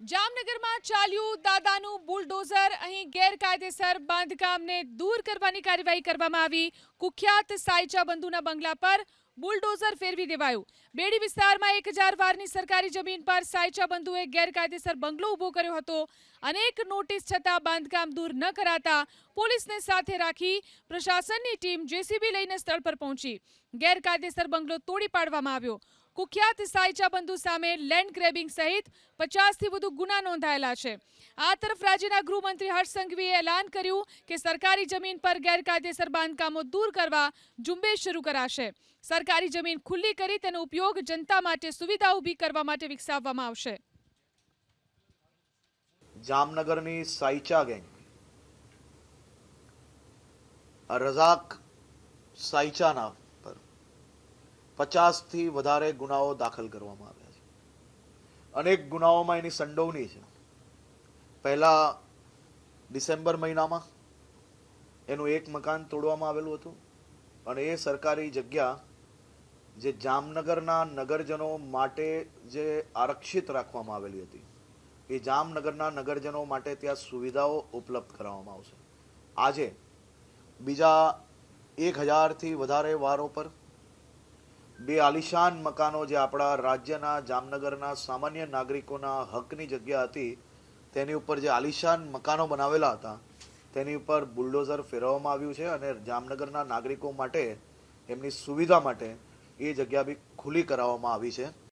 જામનગરમાં ચાલ્યું દાદાનું બુલડોઝર. અહીં ગેરકાયદેસર બાંધકામને દૂર કરવાની કાર્યવાહી કરવામાં આવી. કુખ્યાત સાયચા બંધુના બંગલા પર બુલડોઝર ફેરવી દેવાયું. બેડી વિસ્તારમાં એક હજાર વારની સરકારી જમીન પર સાયચા બંધુએ ગેરકાયદેસર બંગલો ઊભો કર્યો હતો. અનેક નોટિસ છતાં બાંધકામ દૂર ન કરાતા પોલીસને સાથે રાખી પ્રશાસનની ટીમ જેસીબી લઈને સ્થળ પર પહોંચી. ગેરકાયદેસર બંગલો તોડી પાડવામાં આવ્યો. કુખ્યાત સાયચા બંધુ સામે લેન્ડ ગ્રેબિંગ સહિત પચાસથી વધુ ગુના નોંધાયેલા છે. આ તરફ રાજ્યના ગૃહમંત્રી હર્ષ સંઘવીએ એલાન કર્યું કે સરકારી જમીન પર ગેરકાયદેસર બાંધકામો દૂર કરવા ઝુંબેશ શરૂ કરાશે. સરકારી જમીન ખુલ્લી કરી તેનો ઉપયોગ જનતા માટે સુવિધા ઊભી કરવા માટે વિકસાવવામાં આવશે. જામનગરની સાયચા ગેંગ, રઝાક સાયચાના પર પચાસથી વધારે ગુનાઓ દાખલ કરવામાં આવ્યા છે. અનેક ગુનાઓમાં એની સંડોવણી છે. પહેલા ડિસેમ્બર મહિનામાં એનું એક મકાન તોડવામાં આવેલું હતું અને એ સરકારી જગ્યા જે જામનગરના નગરજનો માટે જે આરક્ષિત રાખવામાં આવેલી હતી, એ જામનગરના નગરજનો માટે ત્યાં સુવિધાઓ ઉપલબ્ધ કરાવવામાં આવશે. આજે બીજા એક હજારથી વધારે વારો પર બે આલિશાન મકાનો જે આપણા રાજ્યના, જામનગરના સામાન્ય નાગરિકોના હકની જગ્યા હતી, તેની ઉપર જે આલિશાન મકાનો બનાવેલા હતા, તેની ઉપર બુલડોઝર ફેરવવામાં આવ્યું છે અને જામનગરના નાગરિકો માટે, એમની સુવિધા માટે, એ જગ્યા બી ખુલ્લી કરાવવામાં આવી છે.